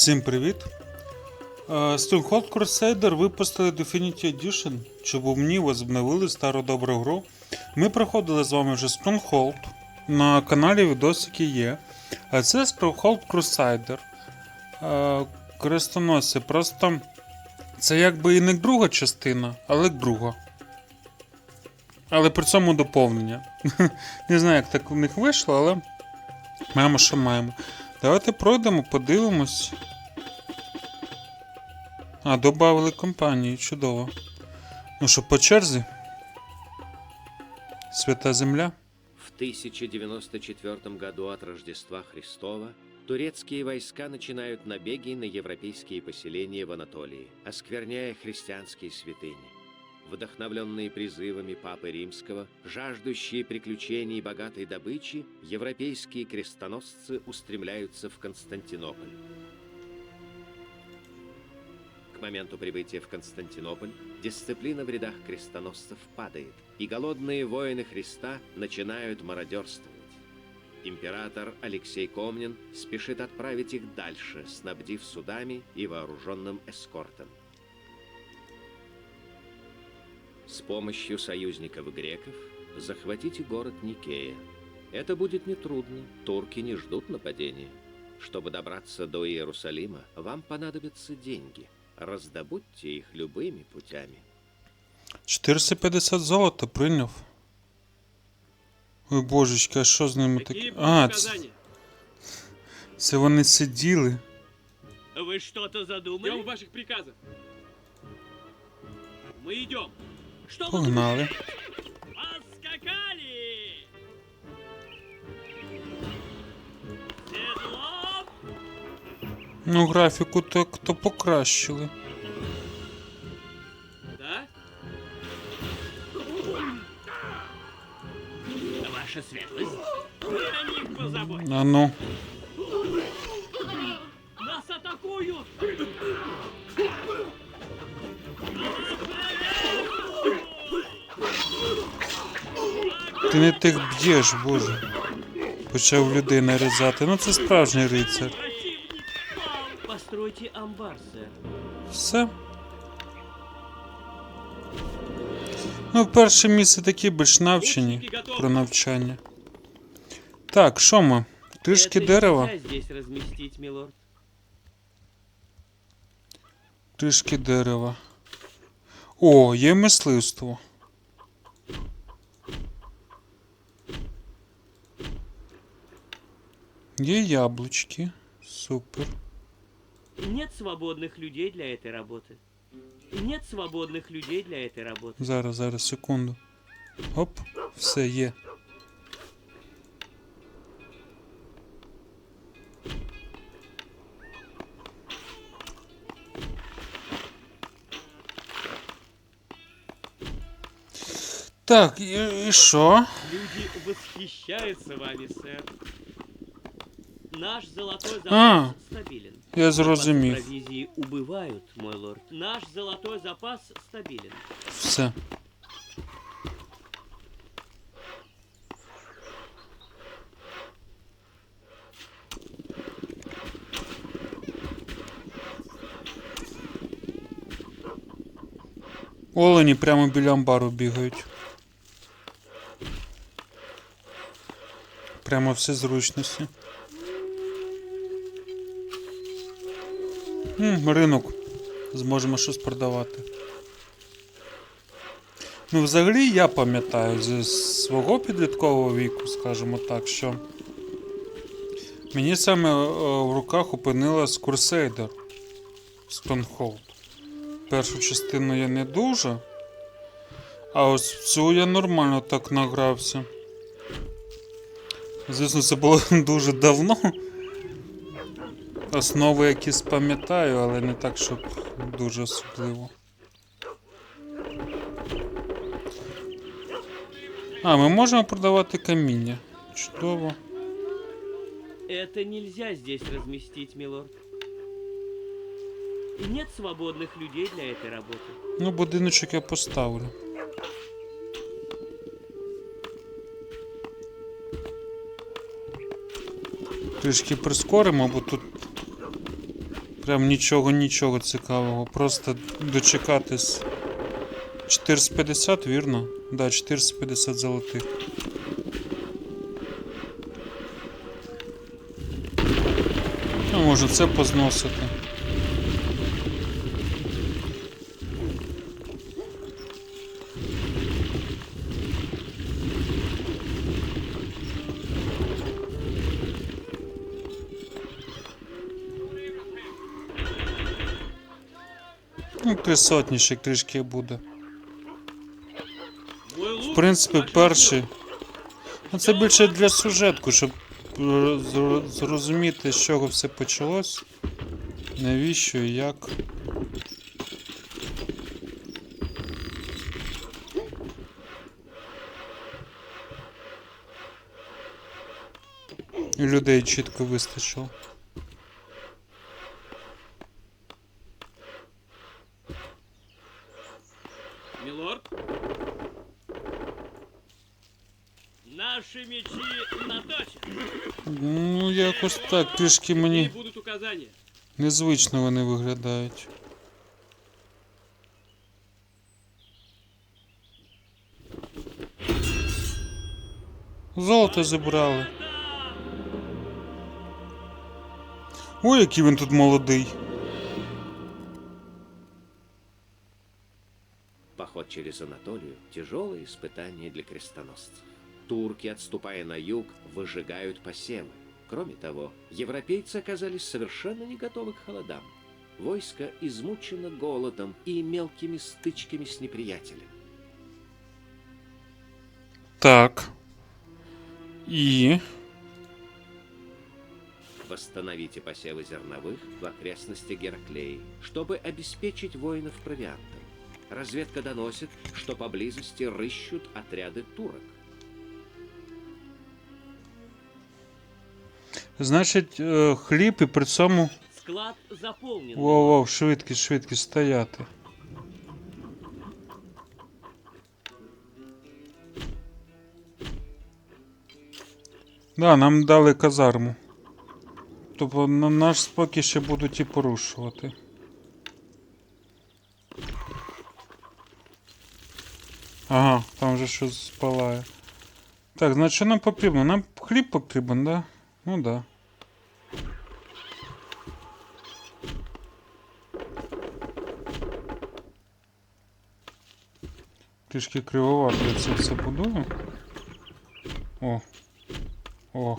Всім привіт! Е, Stronghold Crusader випустили Definitive Edition, щоб у мені возобновили стару добру гру. Ми проходили з вами вже Stronghold. На каналі відосики є. А це Stronghold Crusader. Е, Крестоносці. Просто це якби і не друга частина, але друга. Але при цьому доповнення. Не знаю, як так у них вийшло, але маємо, що маємо. Давайте пройдемо, подивимось. А, додали компанії, чудово. Ну що, по черзі? Свята Земля? В 1094 году от Рождества Христова турецкие войска начинают набеги на европейские поселения в Анатолии, оскверняя христианские святыни. Вдохновленные призывами Папы Римского, жаждущие приключений и богатой добычи, европейские крестоносцы устремляются в Константинополь. Моменту прибытия в Константинополь дисциплина в рядах крестоносцев падает, и голодные воины Христа начинают мародерствовать. Император Алексей Комнин спешит отправить их дальше, снабдив судами и вооруженным эскортом. С помощью союзников греков захватите город Никея. Это будет нетрудно, турки не ждут нападения. Чтобы добраться до Иерусалима, вам понадобятся деньги. Раздобудьте их любыми путями. 450 золота прийняв. Ой божечки, а що з ними таке? Какие А, будут це, указания? це вони сиділи. Вы что-то задумали? Ждем ваших приказов. Мы идем. Что вы Погнали. Ну, графіку так то покращили. Да? Ваша светлость. Них позаботимся. А ну. Нас атакуют! Ти не тих б'єш, боже. Почав людей нарізати. Ну це справжній рицар. Все. Ну, перше місце такі більш навчені про навчання. Так, що ми? Трішки дерева. Трішки дерева. О, є мисливство. Є яблучки. Супер. Нет свободных людей для этой работы. Нет свободных людей для этой работы. Зараз, зараз, секунду. Оп, все є. Так, і, і що? Люди восхищаются вами, сэр. Наш золотой запас А. стабилен. Я зрозумів. провизии убывают, мой лорд. Наш золотой запас стабилен. Все. Олені прямо біля амбару бігають. Прямо все зручності. М, ринок. Зможемо щось продавати. Ну, взагалі, я пам'ятаю зі свого підліткового віку, скажімо так, що мені саме е, в руках опинилась Crusader Stronghold. Першу частину я не дуже. А ось цю я нормально так награвся. Звісно, це було дуже давно. Основи якісь пам'ятаю, але не так, щоб дуже особливо. А, ми можемо продавати каміння. Чудово. Это нельзя здесь разместить, милорд. Нет свободных людей для этой работы. Ну, будиночок я поставлю. Трішки прискоримо, бо тут Прям нічого, нічого цікавого. Просто дочекатись. 450, вірно? Да, 450 золотих. Ну, може це позносити. Сотні ще трішки буде. В принципі, перший. Ну, це більше для сюжетку, щоб е, зрозуміти, з чого все почалось. Навіщо і як. Людей чітко вистачило. Милорд? Наши мечи наточены. Ну, якось так, трішки мені незвично вони виглядають. Золото забрали. Ой, який він тут молодий. Через Анатолию – тяжелое испытание для крестоносцев. Турки, отступая на юг, выжигают посевы. Кроме того, европейцы оказались совершенно не готовы к холодам. Войско измучено голодом и мелкими стычками с неприятелем. Так. І. Восстановите посевы зерновых в окрестности Гераклеи, чтобы обеспечить воинов провиантом. Разведка доносит, что поблизости рыщут отряды турок. Значить, е, хліб і при цьому. Склад заполнен. Воу-воу, швидкість, швидкість стояти. Да, нам дали казарму. Тобто на наш спокій ще будуть і порушувати. Ага, там вже щось спалає. Так, значить, що нам потрібно? Нам хліб потрібен, да? Ну да. Трішки кривовато я це все будую. О. О.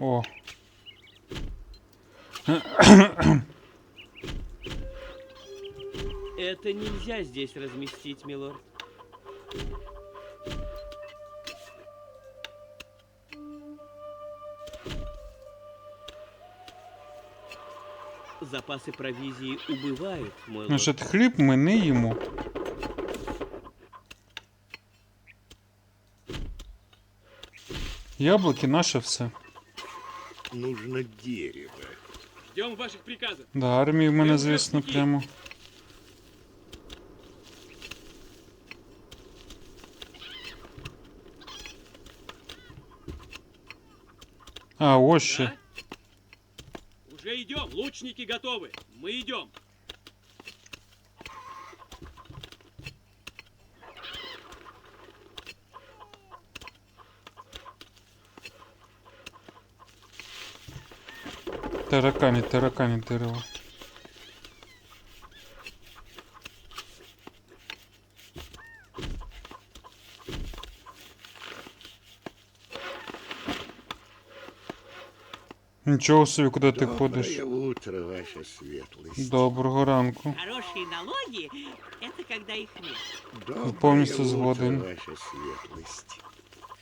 О. Это нельзя здесь разместить, милорд. Запасы провизии убывают, мой лорд. Значить, хліб ми не їмо. Яблуки наше все. Нужно дерево. Ждем ваших приказов. Да, армії в мене, звісно, прямо. А, ось ще. Да? Уже идем, лучники готовы. Мы идем. Таракані, таракані дерево. Нічого собі, куди ти ходиш? Утро, ваша светлость. Доброго ранку. Хорошие налоги – это когда их нет. Доброе полностью утро, сгоден. ваша светлость.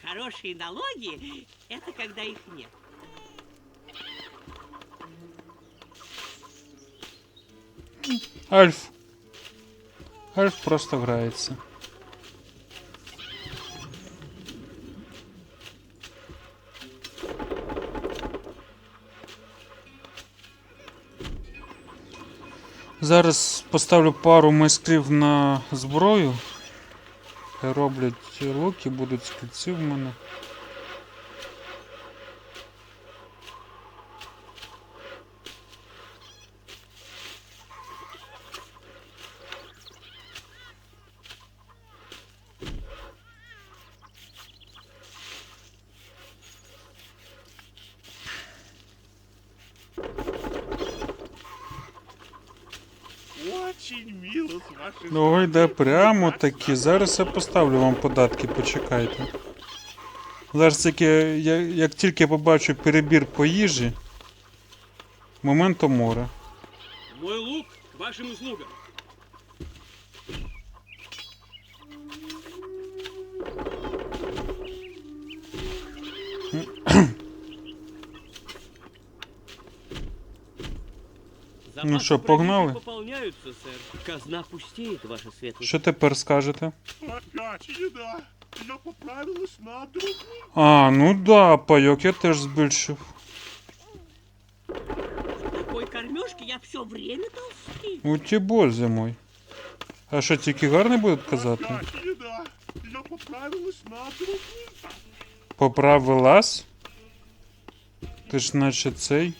Хорошие налоги – это когда их нет. Альф. Альф просто грається. Зараз поставлю пару майстрів на зброю. Роблять луки, будуть скільці в мене. Да прямо таки. Зараз я поставлю вам податки, почекайте. Зараз я, я, як тільки побачу перебір по їжі, момент море. Мой лук вашим услугам. Что, провизии погнали? пополняются, сэр. Казна пустеет, ваша светлость. Що тепер скажете? Опять. Я поправилась на другую. А, ну да, пайок я теж збільшив. Такой кормежки я все время толстею. У ті бозі мой. А що, тільки гарний будуть казати? Я поправилась на. Поправилась? Ти ж наче цей.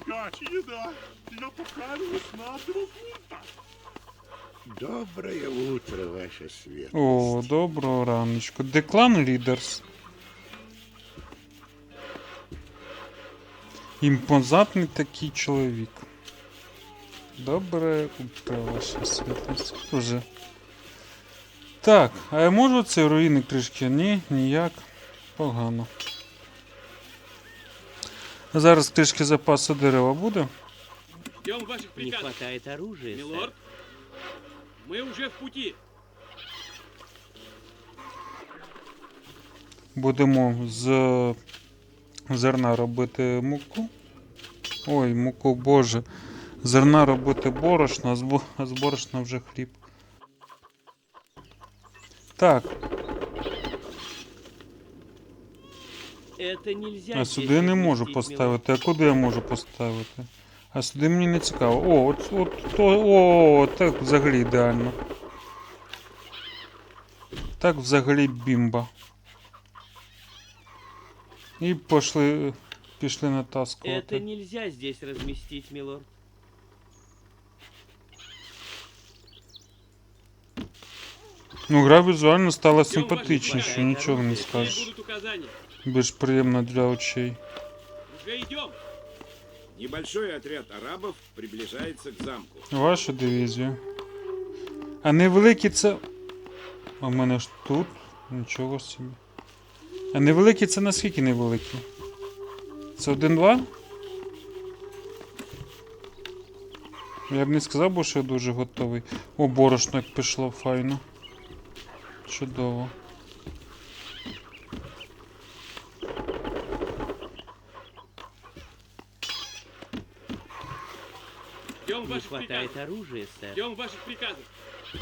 Опять еда. Я поправилась на другую. Доброе утро, ваша светлость. О, доброго раночку. Деклан Лідерс. Імпозантний такий чоловік. Добре утро, ваша світлість. Уже. Так, а я можу цей руїни трішки? Ні, ніяк. Погано. Зараз трішки запасу дерева буде. Ждем ваших Не приказов. хватает оружия, сэр. Милорд, мы уже в пути. Будемо з зерна робити муку. Ой, муку, боже. Зерна робити борошно, а з, бо- а з борошна вже хліб. Так, а сюди я не можу поставити. А куди я можу поставити? А сюди мені не цікаво. О, от, от то, о, так взагалі ідеально. Так взагалі бімба. І пішли, пішли милорд. натаскувати. Это нельзя здесь разместить, милорд. Ну, гра візуально стала приказов. нічого не скажеш. Більш приємно для очей. Уже идем. Небольшой отряд арабов приближается к замку. Вашу дивізію. А невеликі це. А в мене ж тут. Нічого собі. А невеликі це наскільки невеликі? Це один-два? Я б не сказав, бо що я дуже готовий. О, борошно як пішло файно. Чудово. Ждем Не ваших хватает приказов. оружия, сэр. Ждем ваших приказов.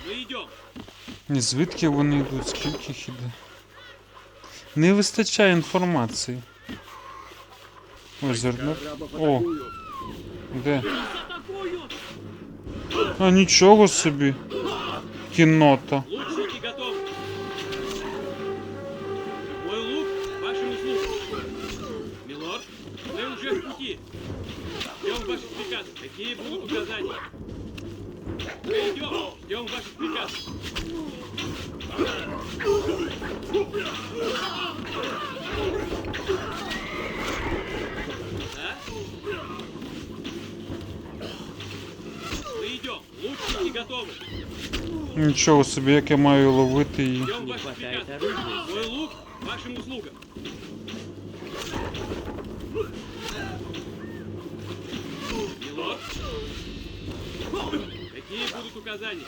Мы идем. Не звідки вони йдуть? Скільки їх іде? Не вистачає інформації. Ось зерно. О, де? А нічого собі. Кінота. Какие будут указания? Мы идем. Ждем ваших приказов. Да? Мы идем. Лучники готовы. Нічого собі, як я маю ловити її. Ждем Не ваших хватает приказов. оружия, Мой сэр. лук к вашим услугам. Милорд, какие будут указания?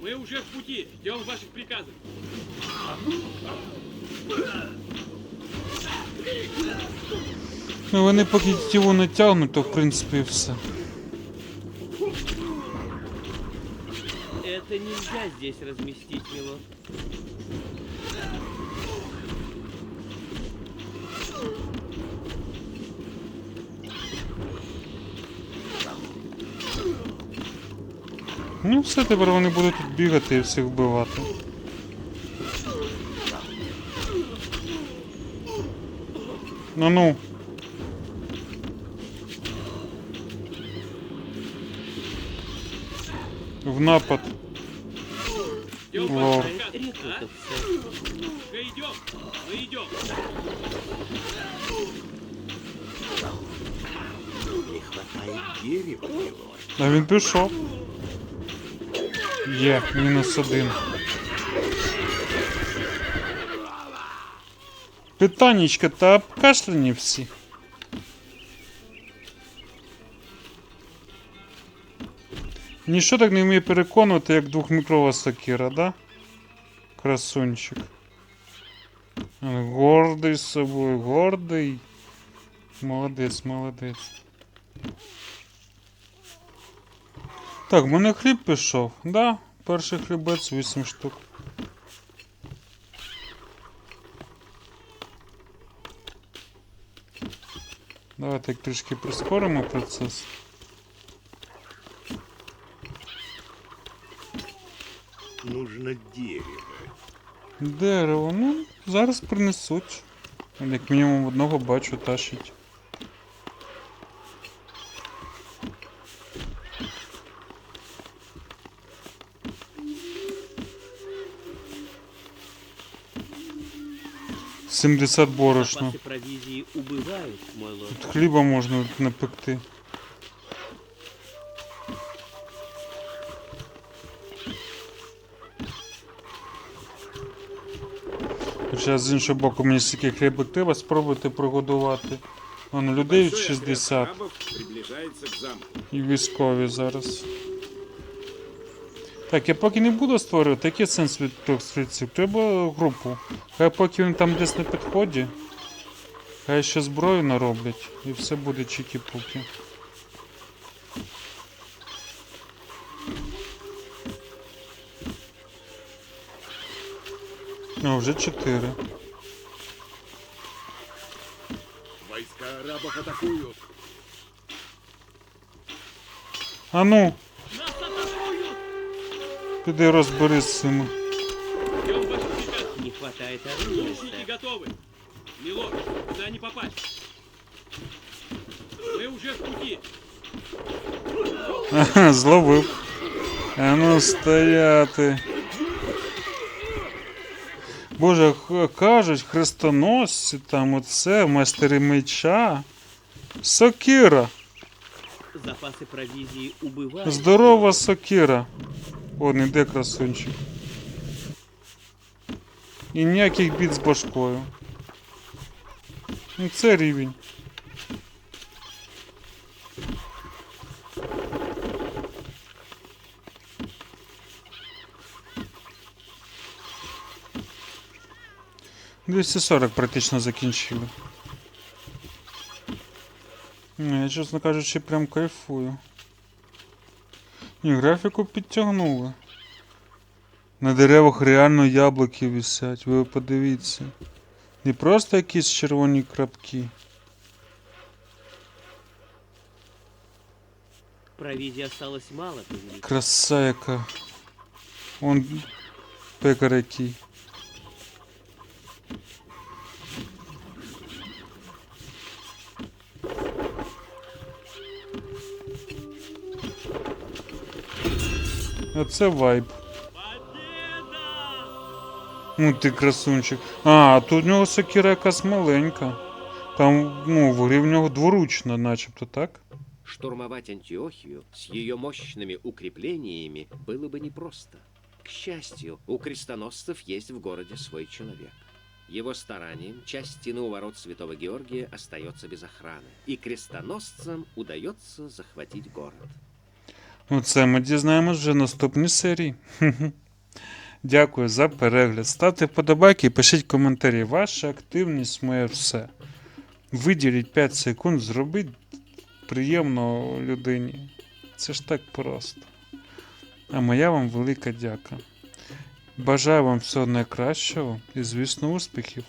Мы уже в пути. Ждем ваших приказов. Ну вони поки тіло не тягнуть, то в принципі все. Это нельзя здесь разместить, милорд. Ну все, тепер вони будуть тут бігати і всіх вбивати. Ну ну. В напад. Приказов. А? Рекрутов, сэр. Уже идем. Мы идем. Не хватает дерева, милорд. А він пішов. Є, мінус один. Питаннячка, та обкашляні всі. Ніщо так не вміє переконувати, як двохмікрова сокира, да? Красунчик. Гордий собою, гордий. Молодець, молодець. Так, в мене хліб пішов. Да, перший хлібець 8 штук. Давайте трішки прискоримо процес. Нужно дерево. Дерево, ну, зараз принесуть. Як мінімум одного бачу тащить. Сімдесят борошно. Запасы провизии убывают, мой лорд. Тут хліба можна напекти. Хоча з іншого боку мені стільки хлібок треба спробувати прогодувати. Воно людей Большой 60 арабов к замку. і військові зараз. Так, я поки не буду створювати, який сенс від трьох стрільців? Треба групу. Хай поки він там десь на підході. Хай ще зброю нароблять і все буде чікі-пуки. О, вже чотири. Войска арабов атакуют. А ну! піди розберись з цими. Ждем ваших приказов. Не хватает оружия, Лучники сэр. готовы. Милорд, куда не попасть? Мы уже в пути. Ага, зловив. А ну стояти. Боже, х- кажуть, хрестоносці там оце, майстери меча. Сокира. Запасы провизии убывают. Здорова сокира. О, не де красунчик. І ніяких бід з башкою. Ну це рівень. Двісті сорок практично закінчили. Ні, я, чесно кажучи, прям кайфую. І графіку підтягнули. На деревах реально яблуки висять, ви подивіться. Не просто якісь червоні крапки. Провизии осталось мало, повелитель. Краса яка. Он пекар який. Оце вайб. Ну ти красунчик. А, а тут у нього сокира якась маленька. Там, ну, в грі в нього дворучна, начебто, так? Штурмовать Антиохию с ее мощными укреплениями было бы непросто. К счастью, у крестоносцев есть в городе свой человек. Его старанием часть стены у ворот Святого Георгия остается без охраны, и крестоносцам удается захватить город. Ну, це ми дізнаємось вже в наступній серії. Дякую за перегляд. Ставте вподобайки і пишіть коментарі. Ваша активність моє все. Виділіть 5 секунд, зробіть приємно людині. Це ж так просто. А моя вам велика дяка. Бажаю вам всього найкращого і, звісно, успіхів.